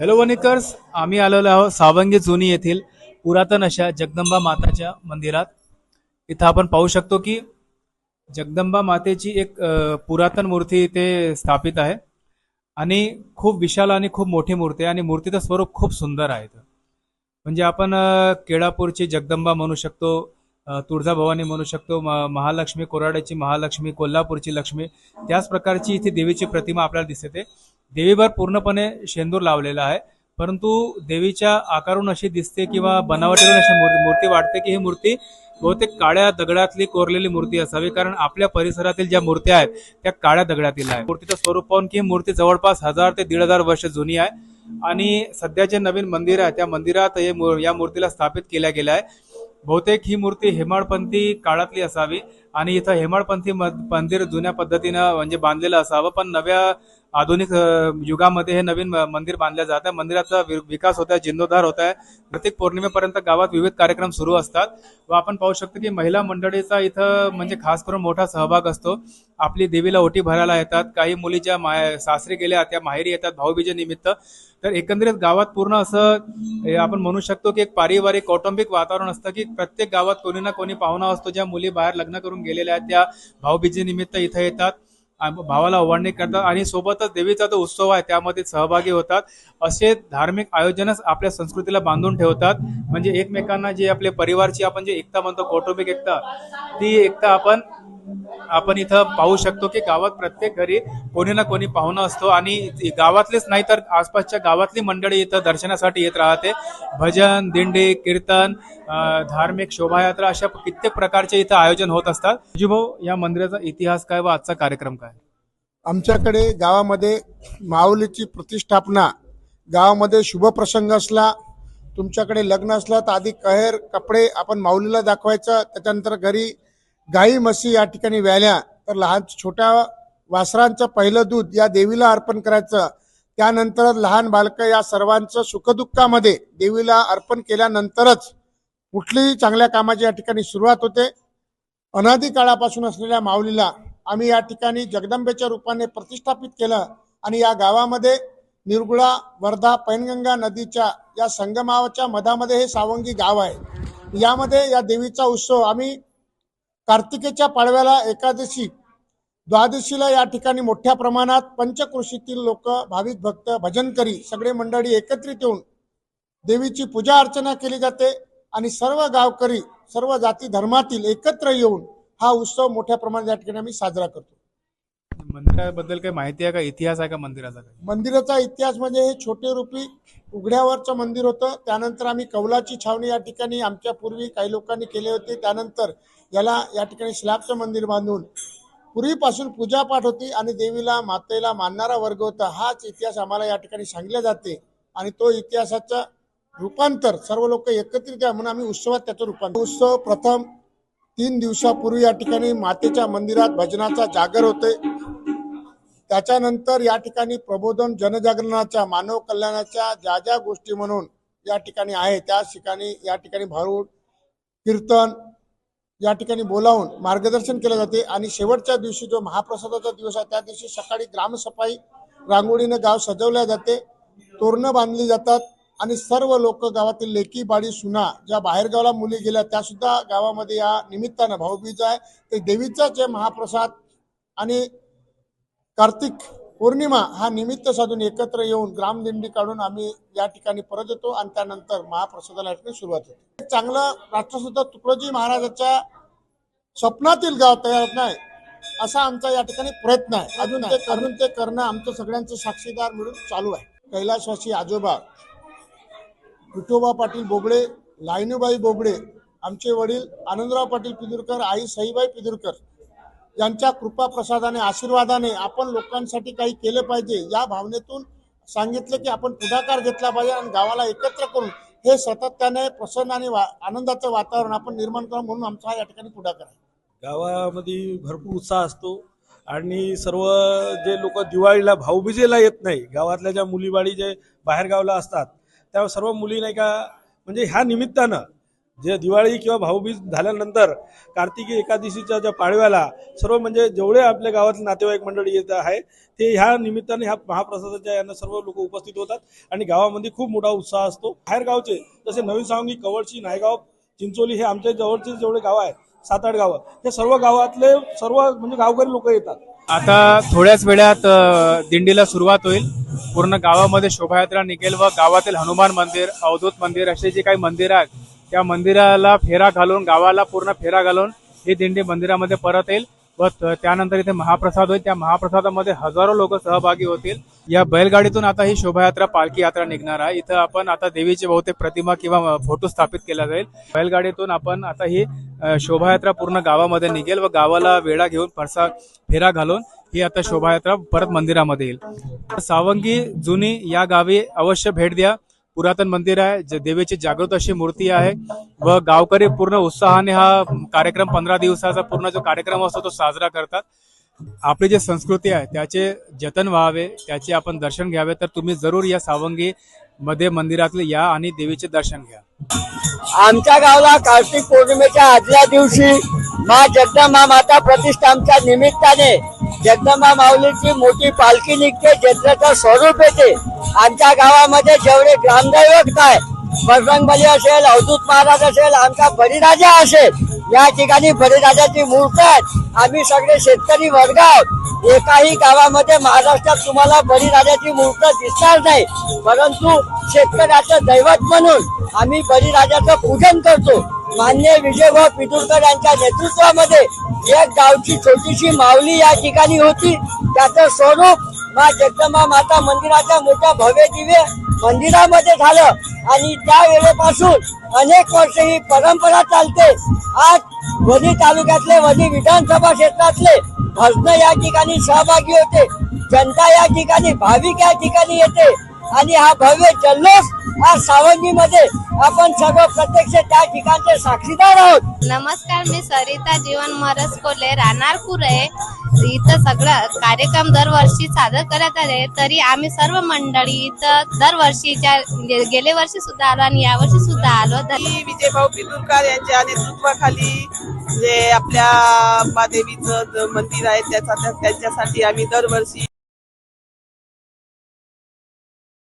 Hello वनिकर्स आम्ही आलेलो आहोत सावंगी जुनी येथील पुरातन अशा जगदंबा माताच्या मंदिरात. इथं आपण पाहू शकतो की जगदंबा मातेची एक पुरातन मूर्ती इथे स्थापित आहे. आणि खूप विशाल आणि खूप मोठी मूर्ती आहे आणि मूर्तीचं स्वरूप खूप सुंदर आहे म्हणजे आपण केळापूरची जगदंबा म्हणू शकतो तुळजाभवानी म्हणू शकतो म- महालक्ष्मी कोराड्याची महालक्ष्मी कोल्हापूरची लक्ष्मी त्याच प्रकारची इथे देवीची प्रतिमा आपल्याला दिसते. देवीभर पूर्णपणे शेंदूर लावलेला आहे. परंतु देवीच्या आकारून अशी दिसते किंवा बनावटीवरून अशी मूर्ती मूर्ती वाटते की ही मूर्ती बहुतेक काळ्या दगडातली कोरलेली मूर्ती असावी. कारण आपल्या परिसरातील ज्या मूर्त्या आहेत त्या काळ्या दगडातील आहे मूर्तीचं स्वरूप पाहून की ही मूर्ती जवळपास हजार ते दीड हजार वर्ष जुनी आहे. आणि सध्या जे नवीन मंदिर आहे त्या मंदिरात हे मू- या मूर्तीला स्थापित केल्या गेल्या आहे. बहुतेक ही मूर्ती हेमाडपंथी काळातली असावी. आणि इथं हेमाडपंथी मंदिर जुन्या पद्धतीनं म्हणजे बांधलेलं असावं. पण नव्या आधुनिक युगामध्ये हे नवीन मंदिर बांधलं जात. आहे मंदिराचा विकास होत आहे जीर्णोद्धार होत आहे. प्रत्येक पौर्णिमेपर्यंत गावात विविध कार्यक्रम सुरू असतात. व आपण पाहू शकतो की महिला मंडळीचा इथं म्हणजे खास करून मोठा सहभाग असतो. आपली देवीला ओटी भरायला येतात. काही मुली ज्या माय सासरी गेल्या त्या माहेरी येतात भाऊबीजेनिमित्त तर एकंदरीत गावात पूर्ण असं आपण म्हणू शकतो की एक पारिवारिक कौटुंबिक वातावरण असतं की प्रत्येक गावात कोणी ना कोणी पाहुणा असतो. ज्या मुली बाहेर लग्न करून गेलेल्या आहेत त्या भाऊबीजेनिमित्त इथं येतात. भावाला ओवाळणी करतात आणि सोबतच देवीचा जो उत्सव आहे त्यामध्ये सहभागी होतात. असे धार्मिक आयोजनच आपल्या संस्कृतीला बांधून ठेवतात. म्हणजे एकमेकांना जे आपले परिवारची आपण जे एकता म्हणतो कौटुंबिक एकता ती एकता आपण आपण इथं पाहू शकतो की गावात प्रत्येक घरी कोणी ना कोणी पाहुणा असतो आणि गावातलेच नाही तर आसपासच्या गावातली मंडळी इथं दर्शनासाठी येत राहते. भजन दिंडी कीर्तन धार्मिक शोभायात्रा अशा कित्येक प्रकारचे इथं आयोजन होत असतात. भाऊ या मंदिराचा इतिहास काय व आजचा कार्यक्रम काय? आमच्याकडे गावामध्ये माऊलीची प्रतिष्ठापना गावामध्ये शुभप्रसंग असला तुमच्याकडे लग्न असलं तर आधी कहेर कपडे आपण माऊलीला दाखवायचं त्याच्यानंतर घरी गाई म्हशी या ठिकाणी व्याल्या. तर लहान छोट्या वासरांचं पहिलं दूध या देवीला अर्पण करायचं. त्यानंतर लहान बालकं या सर्वांचं सुखदुःखामध्ये देवीला अर्पण केल्यानंतरच कुठलीही चांगल्या कामाची या ठिकाणी सुरुवात होते. अनादी काळापासून असलेल्या माऊलीला आम्ही या ठिकाणी जगदंबेच्या रूपाने प्रतिष्ठापित केलं आणि या गावामध्ये निर्गुळा वर्धा पैनगंगा नदीच्या या संगमाच्या मधामध्ये हे सावंगी गाव आहे. यामध्ये या देवीचा उत्सव आम्ही कार्तिकेच्या पाडव्याला एकादशी द्वादशीला या ठिकाणी मोठ्या प्रमाणात पंचकृषीतील लोक भाविक भक्त भजनकरी सगळे मंडळी एकत्रित येऊन देवीची पूजा अर्चना केली जाते आणि सर्व गावकरी सर्व जाती धर्मातील एकत्र येऊन हा उत्सव मोठ्या प्रमाणात या ठिकाणी आम्ही साजरा करतो. मंदिराबद्दल काही माहिती आहे का? इतिहास आहे का मंदिराचा मंदिराचा इतिहास म्हणजे हे छोटे रूपी उघड्यावरचं मंदिर होतं. त्यानंतर आम्ही कौलाची छावणी या ठिकाणी आमच्या पूर्वी काही लोकांनी केले होते. त्यानंतर याला या ठिकाणी स्लॅबचं मंदिर बांधून पूर्वीपासून पूजापाठ होती आणि देवीला मातेला मानणारा वर्ग होता. हाच इतिहास आम्हाला या ठिकाणी सांगितला जाते. आणि तो इतिहासाचा रूपांतर सर्व लोक एकत्रित आहे म्हणून आम्ही उत्सवात त्याचं रूपांतर उत्सव प्रथम तीन दिवसापूर्वी या ठिकाणी मातेच्या मंदिरात भजनाचा जागर होते. त्याच्यानंतर या ठिकाणी प्रबोधन जनजागरणाच्या मानव कल्याणाच्या ज्या ज्या गोष्टी म्हणून या ठिकाणी आहे त्या ठिकाणी या ठिकाणी भारूड कीर्तन या ठिकाणी बोलावून मार्गदर्शन केलं जाते. आणि शेवटच्या दिवशी जो महाप्रसादाचा दिवस आहे त्या दिवशी सकाळी ग्रामसफाई रांगोळीनं गाव सजवल्या जाते. तोरणं बांधली जातात. आणि सर्व लोक गावातील लेकी बाडी सुना ज्या बाहेरगावला मुली गेल्या त्या सुद्धा गावामध्ये या निमित्तानं भाऊबीज आहे. ते देवीचाच आहे महाप्रसाद. आणि कार्तिक पौर्णिमा हा निमित्त साधून एकत्र येऊन ग्रामदिंडी काढून आम्ही या ठिकाणी परत येतो आणि त्यानंतर महाप्रसादाला ठिकाणी सुरुवात होते. चांगलं राष्ट्रसुद्धा तुकडोजी महाराजाच्या स्वप्नातील गाव तयार होत नाही असा आमचा या ठिकाणी प्रयत्न आहे. अजून ते अजून ते करणं आमचं सगळ्यांचं साक्षीदार मिळून चालू आहे. कैलासवासी आजोबा विठोबा पाटील बोबडे लायनूबाई बोबडे आमचे वडील आनंदराव पाटील पिदुरकर आई सईबाई पिदुरकर यांच्या कृपा प्रसादाने आशीर्वादाने आपण लोकांसाठी काही केलं पाहिजे या भावनेतून सांगितलं की आपण पुढाकार घेतला पाहिजे आणि गावाला एकत्र करून हे सातत्याने प्रसन्न आणि वा- आनंदाचं वातावरण आपण निर्माण करू म्हणून आमचा हा या ठिकाणी पुढाकार आहे. गावामध्ये भरपूर उत्साह असतो आणि सर्व जे लोक दिवाळीला भाऊबीजेला येत नाही गावातल्या ज्या मुलीबाळी जे बाहेर गावला असतात त्या सर्व मुली नाही का म्हणजे ह्या निमित्तानं जे दिवाळी किंवा भाऊबीज झाल्यानंतर कार्तिकी एकादशीच्या ज्या पाडव्याला सर्व म्हणजे जेवढे आपल्या गावातले नातेवाईक मंडळी येत आहे ते ह्या निमित्ताने ह्या महाप्रसादाच्या यांना सर्व लोक उपस्थित होतात आणि गावामध्ये खूप मोठा उत्साह असतो. बाहेर गावचे जसे नवीन सावंगी कवळची नायगाव चिंचोली हे आमच्या जवळचे जेवढे गाव आहे सात आठ गावं हे सर्व गावातले सर्व म्हणजे गावकरी लोक येतात. आता थोड्याच वेळात दिंडीला सुरुवात होईल. पूर्ण गावामध्ये शोभायात्रा निघेल व गावातील हनुमान मंदिर अवधूत मंदिर असे जे काही मंदिर आहेत त्या मंदिराला फेरा घालून गावाला पूर्ण फेरा घालून ही दिंडी मंदिरामध्ये परत येईल. व त्यानंतर इथे महाप्रसाद होईल. त्या महाप्रसादामध्ये हजारो लोक सहभागी होतील. या बैलगाडीतून आता ही शोभायात्रा पालखी यात्रा निघणार आहे. इथं आपण आता देवीची बहुतेक प्रतिमा किंवा फोटो स्थापित केला जाईल. बैलगाडीतून आपण आता ही शोभायात्रा पूर्ण गावामध्ये निघेल व गावाला वेळा घेऊन परसा फेरा घालून ही आता शोभायात्रा परत मंदिरामध्ये येईल. सावंगी जुनी या गावी अवश्य भेट द्या. पुरातन मंदिर आहे जे देवीची जागृत अशी मूर्ती आहे व गावकरी पूर्ण उत्साहाने हा कार्यक्रम पंधरा दिवसाचा पूर्ण जो कार्यक्रम असतो तो साजरा करतात. आपली जी संस्कृती आहे त्याचे जतन व्हावे त्याचे आपण दर्शन घ्यावे तर तुम्ही जरूर या सावंगी मध्ये मंदिरातले या आणि देवीचे दर्शन घ्या. आमच्या गावाला कार्तिक पौर्णिमेच्या आदल्या दिवशी मा जगदंबा माता प्रतिष्ठानच्या निमित्ताने जगदंबा माऊलीची मोठी पालखी निघते जत्रेचं स्वरूप येते. आमच्या गावामध्ये जेवढे ग्रामदैवत काय बजरंगबली असेल अवधूत महाराज असेल आमचा बळीराजा असेल. या ठिकाणी बळीराजाची मूर्त आहे आम्ही सगळे शेतकरी वर्ग आहोत. एकाही गावामध्ये महाराष्ट्रात तुम्हाला बळीराजाची मूर्त दिसणार नाही. परंतु शेतकऱ्याचं दैवत म्हणून आम्ही बळीराजाचं पूजन करतो. मान्य विजयभाऊ पितुरकर यांच्या नेतृत्वामध्ये एक गावची छोटीशी माऊली या ठिकाणी होती. त्याचं स्वरूप मा जगदंबा माता मंदिराच्या मोठ्या भव्य दिव्य मंदिरामध्ये झालं. आणि त्या वेळेपासून अनेक वर्ष ही परंपरा चालते. आज वणी तालुक्यातले वणी विधानसभा क्षेत्रातले भजन या ठिकाणी सहभागी होते. जनता या ठिकाणी भाविक या ठिकाणी येते. आणि हा भव्य जल्लोष आज सावंगीमध्ये आपण सर्व प्रत्यक्ष त्या ठिकाणचे साक्षीदार आहोत. नमस्कार मी सरिता जीवन मरस कोले राहणार कुरे इथं सगळं कार्यक्रम दरवर्षी सादर करत आहे तरी आम्ही सर्व मंडळी इथं दरवर्षीच्या गे- गेल्या वर्षी सुद्धा आलो आणि यावर्षी सुद्धा आलो. विजयभाऊ पितुरकर यांच्या नेतृत्वाखाली जे आपल्या अंबादेवीचं ज- मंदिर आहे त्याचा त्या- त्यांच्यासाठी आम्ही दरवर्षी